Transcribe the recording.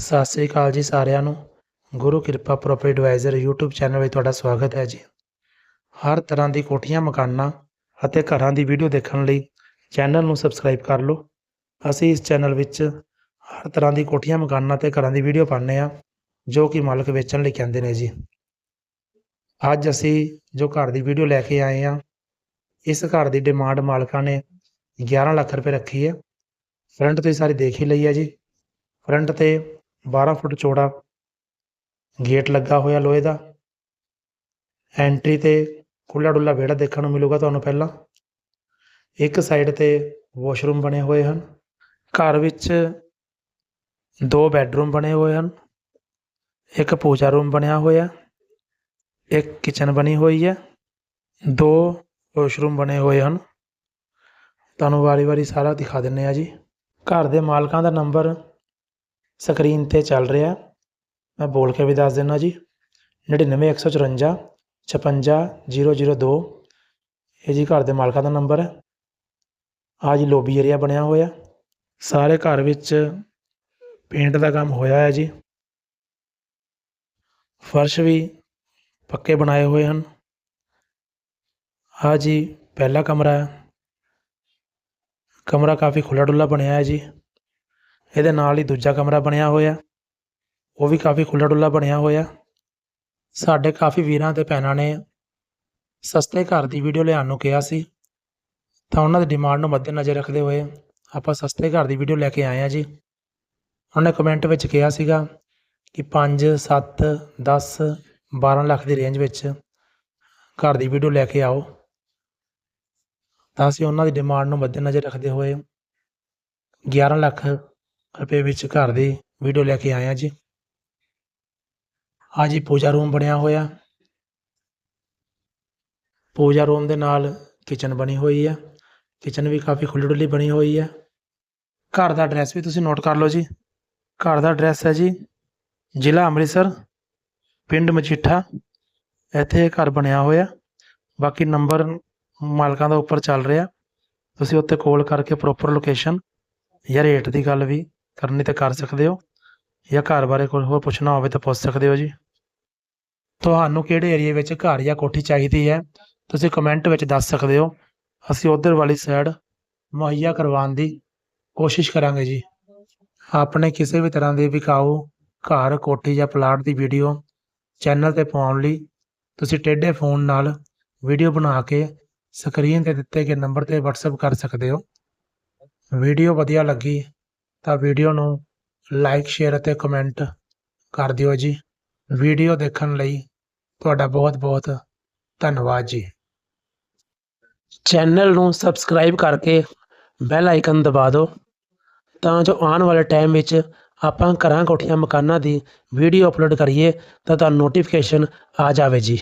ਸਤਿ ਸ੍ਰੀ ਅਕਾਲ ਜੀ ਸਾਰਿਆਂ ਨੂੰ। ਗੁਰੂ ਕਿਰਪਾ ਪ੍ਰੋਪਰਟੀ ਐਡਵਾਈਜ਼ਰ YouTube ਚੈਨਲ ਵਿੱਚ ਤੁਹਾਡਾ ਸਵਾਗਤ ਹੈ ਜੀ। ਹਰ ਤਰ੍ਹਾਂ ਦੀ ਕੋਠੀਆਂ, ਮਕਾਨਾਂ ਅਤੇ ਘਰਾਂ ਦੀ ਵੀਡੀਓ ਦੇਖਣ ਲਈ ਚੈਨਲ ਨੂੰ ਸਬਸਕ੍ਰਾਈਬ ਕਰ ਲਓ। ਅਸੀਂ ਇਸ ਚੈਨਲ ਵਿੱਚ ਹਰ ਤਰ੍ਹਾਂ ਦੀ ਕੋਠੀਆਂ, ਮਕਾਨਾਂ ਤੇ ਘਰਾਂ ਦੀ ਵੀਡੀਓ ਪਾਉਂਦੇ ਆ ਜੋ ਕਿ ਮਾਲਕ ਵੇਚਣ ਲਈ ਕਹਿੰਦੇ ਨੇ ਜੀ। ਅੱਜ ਅਸੀਂ ਜੋ ਘਰ ਦੀ ਵੀਡੀਓ ਲੈ ਕੇ ਆਏ ਆ ਇਸ ਘਰ ਦੀ ਡਿਮਾਂਡ ਮਾਲਕਾਂ ਨੇ 11 ਲੱਖ ਰੁਪਏ ਰੱਖੀ ਹੈ। ਫਰੰਟ ਤੁਸੀਂ ਸਾਰੀ ਦੇਖ ਹੀ ਲਈ ਹੈ ਜੀ। ਫਰੰਟ ਤੇ 12 ਫੁੱਟ ਚੌੜਾ ਗੇਟ ਲੱਗਾ ਹੋਇਆ ਲੋਹੇ ਦਾ। ਐਂਟਰੀ ਤੇ ਖੁੱਲਾ ਡੁੱਲਾ ਵਿਹੜਾ ਦੇਖਣ ਨੂੰ ਮਿਲੂਗਾ ਤੁਹਾਨੂੰ ਪਹਿਲਾਂ। ਇੱਕ ਸਾਈਡ ਤੇ ਵਾਸ਼ਰੂਮ ਬਣੇ ਹੋਏ ਹਨ। ਘਰ ਵਿੱਚ ਦੋ ਬੈੱਡਰੂਮ ਬਣੇ ਹੋਏ ਹਨ। ਇੱਕ ਪੂਜਾ ਰੂਮ ਬਣਿਆ ਹੋਇਆ। ਇੱਕ ਕਿਚਨ ਬਣੀ ਹੋਈ ਹੈ। ਦੋ ਵਾਸ਼ਰੂਮ ਬਣੇ ਹੋਏ ਹਨ। ਤੁਹਾਨੂੰ ਵਾਰੀ-ਵਾਰੀ ਸਾਰਾ ਦਿਖਾ ਦਿੰਨੇ ਆ ਜੀ। ਘਰ ਦੇ ਮਾਲਕਾਂ ਦਾ ਨੰਬਰ ਸਕਰੀਨ ਤੇ ਚੱਲ ਰਿਹਾ। ਮੈਂ ਬੋਲ ਕੇ ਵੀ ਦੱਸ ਦਿੰਦਾ ਜੀ। 99154 55002 ਇਹ ਜੀ ਘਰ ਦੇ ਮਾਲਕਾਂ ਦਾ ਨੰਬਰ ਹੈ। ਆ ਜੀ ਲੋਬੀ ਏਰੀਆ ਬਣਿਆ ਹੋਇਆ। ਸਾਰੇ ਘਰ ਵਿੱਚ ਪੇਂਟ ਦਾ ਕੰਮ ਹੋਇਆ ਹੈ ਜੀ। ਫਰਸ਼ ਵੀ ਪੱਕੇ ਬਣਾਏ ਹੋਏ ਹਨ। ਆ ਜੀ ਪਹਿਲਾ ਕਮਰਾ ਹੈ। ਕਮਰਾ ਕਾਫੀ ਖੁੱਲਾ ਡੁੱਲਾ ਬਣਿਆ ਹੈ ਜੀ। ਇਹਦੇ ਨਾਲ ਹੀ ਦੂਜਾ ਕਮਰਾ ਬਣਿਆ ਹੋਇਆ। ਉਹ ਵੀ ਕਾਫੀ ਖੁੱਲਾ ਡੁੱਲਾ ਬਣਿਆ ਹੋਇਆ। ਸਾਡੇ ਕਾਫੀ ਵੀਰਾਂ ਤੇ ਭੈਣਾਂ ਨੇ ਸਸਤੇ ਘਰ ਦੀ ਵੀਡੀਓ ਲਿਆਉਣ ਨੂੰ ਕਿਹਾ ਸੀ। ਤਾਂ ਉਹਨਾਂ ਦੀ ਡਿਮਾਂਡ ਨੂੰ ਮੱਦੇਨਜ਼ਰ ਰੱਖਦੇ ਹੋਏ ਆਪਾਂ ਸਸਤੇ ਘਰ ਦੀ ਵੀਡੀਓ ਲੈ ਕੇ ਆਏ ਆ ਜੀ। ਉਹਨੇ ਕਮੈਂਟ ਵਿੱਚ ਕਿਹਾ ਸੀਗਾ ਕਿ 5 7 10 12 ਲੱਖ ਦੀ ਰੇਂਜ ਵਿੱਚ ਘਰ ਦੀ ਵੀਡੀਓ ਲੈ ਕੇ ਆਓ। ਤਾਂ ਅਸੀਂ ਉਹਨਾਂ ਦੀ ਡਿਮਾਂਡ ਨੂੰ ਮੱਦੇਨਜ਼ਰ ਰੱਖਦੇ ਹੋਏ 11 ਲੱਖ ਰੁਪਏ ਵਿੱਚ ਘਰ ਦੀ ਵੀਡੀਓ ਲੈ ਕੇ ਆਏ ਆ ਜੀ। ਆ ਜੀ ਪੂਜਾ ਰੂਮ ਬਣਿਆ ਹੋਇਆ। ਪੂਜਾ ਰੂਮ ਦੇ ਨਾਲ ਕਿਚਨ ਬਣੀ ਹੋਈ ਹੈ ਕਿਚਨ ਵੀ ਕਾਫੀ ਖੁੱਲ੍ਹੀ ਡੁੱਲੀ ਬਣੀ ਹੋਈ ਹੈ ਘਰ ਦਾ ਐਡਰੈਸ ਵੀ ਤੁਸੀਂ ਨੋਟ ਕਰ ਲਓ ਜੀ। ਘਰ ਦਾ ਐਡਰੈਸ ਹੈ ਜੀ, ਜ਼ਿਲ੍ਹਾ ਅੰਮ੍ਰਿਤਸਰ, ਪਿੰਡ ਮਜੀਠਾ। ਇੱਥੇ ਘਰ ਬਣਿਆ ਹੋਇਆ। ਬਾਕੀ ਨੰਬਰ ਮਾਲਕਾਂ ਦਾ ਉੱਪਰ ਚੱਲ ਰਿਹਾ। ਤੁਸੀਂ ਉੱਤੇ ਕਾਲ ਕਰਕੇ ਪ੍ਰੋਪਰ ਲੋਕੇਸ਼ਨ ਜਾਂ ਰੇਟ ਦੀ ਗੱਲ ਵੀ ਕਰਨੀ ਤਾਂ ਕਰ ਸਕਦੇ ਹੋ ਜਾਂ ਘਰ ਬਾਰੇ ਕੋਈ ਹੋਰ ਪੁੱਛਣਾ ਹੋਵੇ ਤਾਂ ਪੁੱਛ ਸਕਦੇ ਹੋ ਜੀ। ਤੁਹਾਨੂੰ ਕਿਹੜੇ ਏਰੀਆ ਵਿੱਚ ਘਰ ਜਾਂ ਕੋਠੀ ਚਾਹੀਦੀ ਹੈ, ਤੁਸੀਂ ਕਮੈਂਟ ਵਿੱਚ ਦੱਸ ਸਕਦੇ ਹੋ। ਅਸੀਂ ਉਧਰ ਵਾਲੀ ਸਾਈਡ ਮੁਹੱਈਆ ਕਰਵਾਉਣ ਦੀ ਕੋਸ਼ਿਸ਼ ਕਰਾਂਗੇ ਜੀ। ਆਪਣੇ ਕਿਸੇ ਵੀ ਤਰ੍ਹਾਂ ਦੇ ਵਿਕਾਊ ਘਰ, ਕੋਠੀ ਜਾਂ ਪਲਾਟ ਦੀ ਵੀਡੀਓ ਚੈਨਲ ਤੇ ਪਾਉਣ ਲਈ ਤੁਸੀਂ ਟੇਢੇ ਫੋਨ ਨਾਲ ਵੀਡੀਓ ਬਣਾ ਕੇ ਸਕਰੀਨ ਤੇ ਦਿੱਤੇ ਗਏ ਨੰਬਰ ਤੇ WhatsApp ਕਰ ਸਕਦੇ ਹੋ। ਵੀਡੀਓ ਵਧੀਆ ਲੱਗੀ ਤਾਂ ਵੀਡੀਓ ਨੂੰ ਲਾਈਕ, ਸ਼ੇਅਰ ਅਤੇ ਕਮੈਂਟ ਕਰ ਦਿਓ ਜੀ। ਵੀਡੀਓ ਦੇਖਣ ਲਈ ਤੁਹਾਡਾ ਬਹੁਤ ਬਹੁਤ ਧੰਨਵਾਦ ਜੀ। ਚੈਨਲ ਨੂੰ ਸਬਸਕ੍ਰਾਈਬ ਕਰਕੇ ਬੈਲ ਆਈਕਨ ਦਬਾ ਦਿਓ ਤਾਂ ਜੋ ਆਉਣ ਵਾਲੇ ਟਾਈਮ ਵਿੱਚ ਆਪਾਂ ਘਰਾਂ ਕੋਠੀਆਂ ਮਕਾਨਾਂ ਦੀ ਵੀਡੀਓ ਅਪਲੋਡ ਕਰੀਏ ਤਾਂ ਤੁਹਾਨੂੰ ਨੋਟੀਫਿਕੇਸ਼ਨ ਆ ਜਾਵੇ ਜੀ।